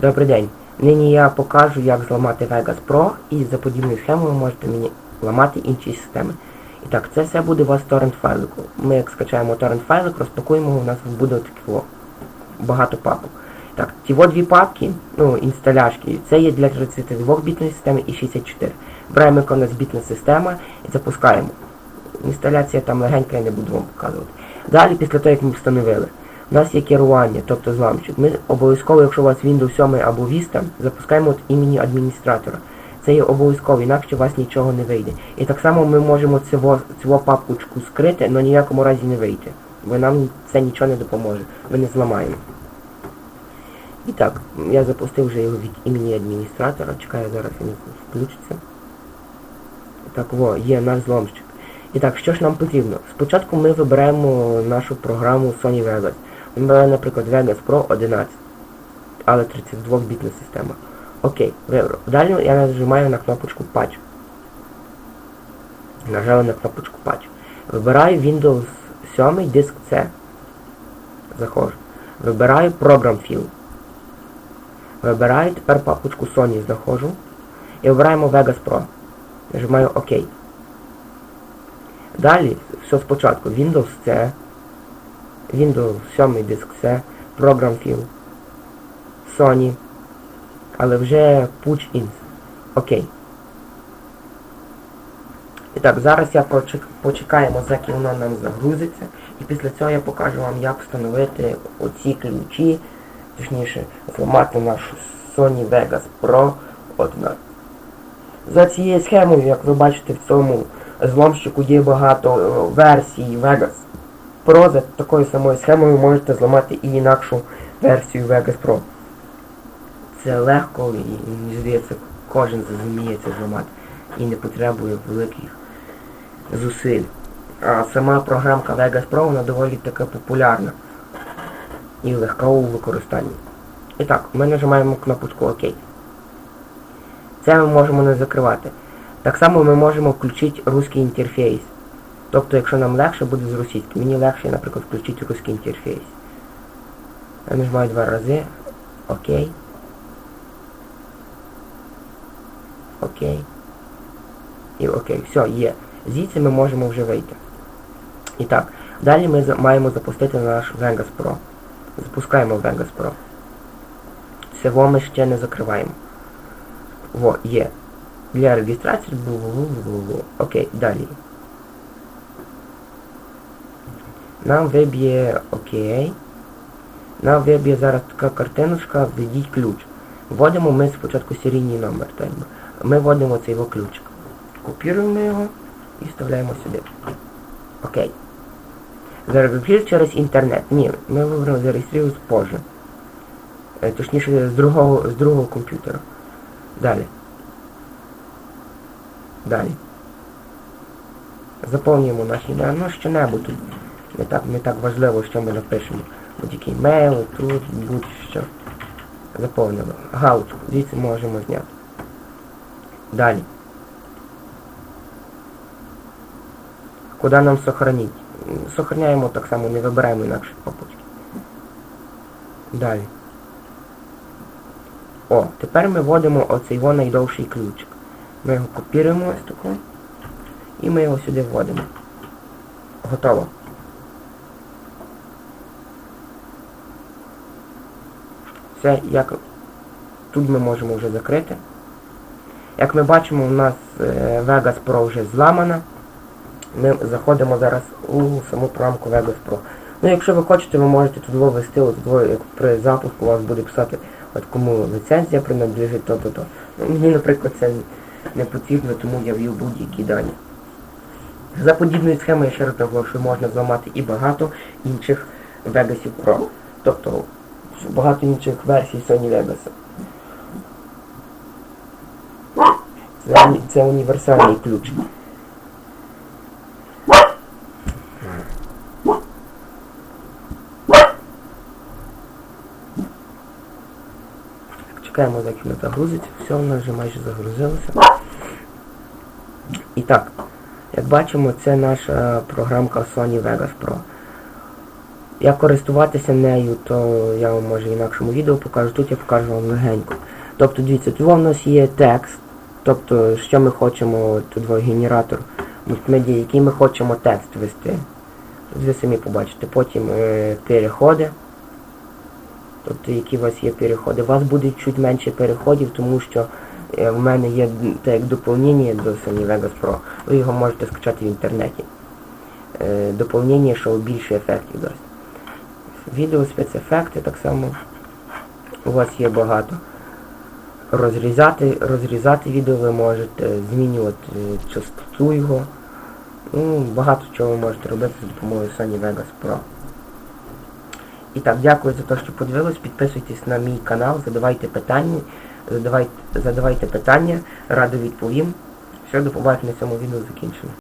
Добрий день. Нині я покажу, як зламати Vegas Pro і за подібною схемою можете мені ламати інші системи. І так, це все буде у вас торрент файлику. Ми як скачаємо торрент файлик, розпакуємо у нас буде таке багато папок. Так, ті от дві папки, ну, інсталяшки, це є для 32-бітної системи і 64. Беремо як у нас бітна система і запускаємо. Інсталяція там легенька, я не буду вам показувати. Далі, після того, як ми встановили, у нас є керування, тобто зламчик. Ми обов'язково, якщо у вас Windows 7 або Vista, запускаємо от імені адміністратора. Це є обов'язково, інакше у вас нічого не вийде. І так само ми можемо цього, цього папочку скрити, але ніякому разі не вийти. Бо нам це нічого не допоможе. Ми не зламаємо. І так, я запустив вже його від імені адміністратора. Чекаю, зараз він включиться. Так, во, є наш зломщик. І так, що ж нам потрібно? Спочатку ми виберемо нашу програму Sony Vegas. Ми наприклад, Vegas Pro 11, але 32-бітна система. Окей, вибрав. Далі я нажимаю на кнопочку Patch. Нажали на кнопочку Patch. Вибираю Windows 7, диск C. Заходжу. Вибираю Program Field. Вибираю тепер папочку Sony знаходжу. І вибираємо Vegas Pro. Нажимаю ОК. Далі, все спочатку, Windows C, Windows 7 диск C, Program Field, Sony, але вже Push Ins. Окей. І так, зараз я почекаємо, заки воно нам загрузиться. І після цього я покажу вам, як встановити оці ключі, точніше, зламати нашу Sony Vegas Pro 11. За цією схемою, як ви бачите в цьому зломщику є багато версій Vegas Pro. За такою самою схемою можете зламати і інакшу версію Vegas Pro. Це легко і мені здається кожен зрозуміє це зламати і не потребує великих зусиль. А сама програмка Vegas Pro вона доволі така популярна і легка у використанні. І так, ми нажимаємо кнопочку ОК. Це ми можемо не закривати. Так само ми можемо включити русський інтерфейс. Тобто, якщо нам легше, буде з російським. Мені легше, наприклад, включити русський інтерфейс. Я нажимаю два рази. Окей. Окей. І окей. Все, є. Звідси ми можемо вже вийти. І так, далі ми маємо запустити наш Vegas Pro. Запускаємо Vegas Pro. Всього ми ще не закриваємо. Во, є. Для реєстрації. Окей, далі. Нам виб'є окей. Нам виб'є зараз така картиночка, введіть ключ. Вводимо ми спочатку серійний номер. Так. Ми вводимо цей його ключик. Копіруємо його і вставляємо сюди. Окей. Зареєструюсь через інтернет. Ні, ми вибрали зареєструюсь позже. Е, Точніше, з другого, з другого комп'ютера. Далі. Далі. Заповнюємо наші дані, ну що-небудь. Не так, не так важливо, що ми напишемо. Будь-який мейл, тут, будь-що. Заповнили. Галочку. Звідси можемо зняти. Далі. Куди нам сохраніть? Сохраняємо так само, не вибираємо інакше папочки. Далі. О, тепер ми вводимо оцей його найдовший ключик. Ми його копіруємо ось тако. І ми його сюди вводимо. Готово. Все, як тут ми можемо вже закрити. Як ми бачимо, у нас е, Vegas Pro вже зламана. Ми заходимо зараз у саму програмку Vegas Pro. Ну, якщо ви хочете, ви можете тут ввести, от як при запуску у вас буде писати, от кому ліцензія принадлежить, то-то-то. Ну, мені, наприклад, це не потрібно, тому я ввів будь-які дані. За подібною схемою, я ще раз наголошую, можна зламати і багато інших Vegas Pro. Тобто багато інших версій Sony Vegas. Це, це універсальний ключ. Чекаємо, доки воно загрузиться. Все, воно вже майже загрузилося. І так, як бачимо, це наша програмка Sony Vegas Pro. Як користуватися нею, то я вам може в інакшому відео покажу. Тут я покажу вам легенько. Тобто, дивіться, тут у нас є текст. Тобто, що ми хочемо, тут генератор мультимедіа, який ми хочемо текст ввести. Ви самі побачите. Потім е, переходи. Тобто, які у вас є переходи. У вас буде чуть менше переходів, тому що е, в мене є те як доповнення до Sony Vegas Pro. Ви його можете скачати в інтернеті. Е, доповнення, що більше ефектів дасть. Відео спецефекти так само. У вас є багато. Розрізати, розрізати відео ви можете, змінювати е, частоту його. Ну, багато чого ви можете робити за допомогою Sony Vegas Pro. І так, дякую за те, що подивились. Підписуйтесь на мій канал, задавайте питання, задавайте, задавайте питання, радо відповім. Все, до побачення на цьому відео закінчено.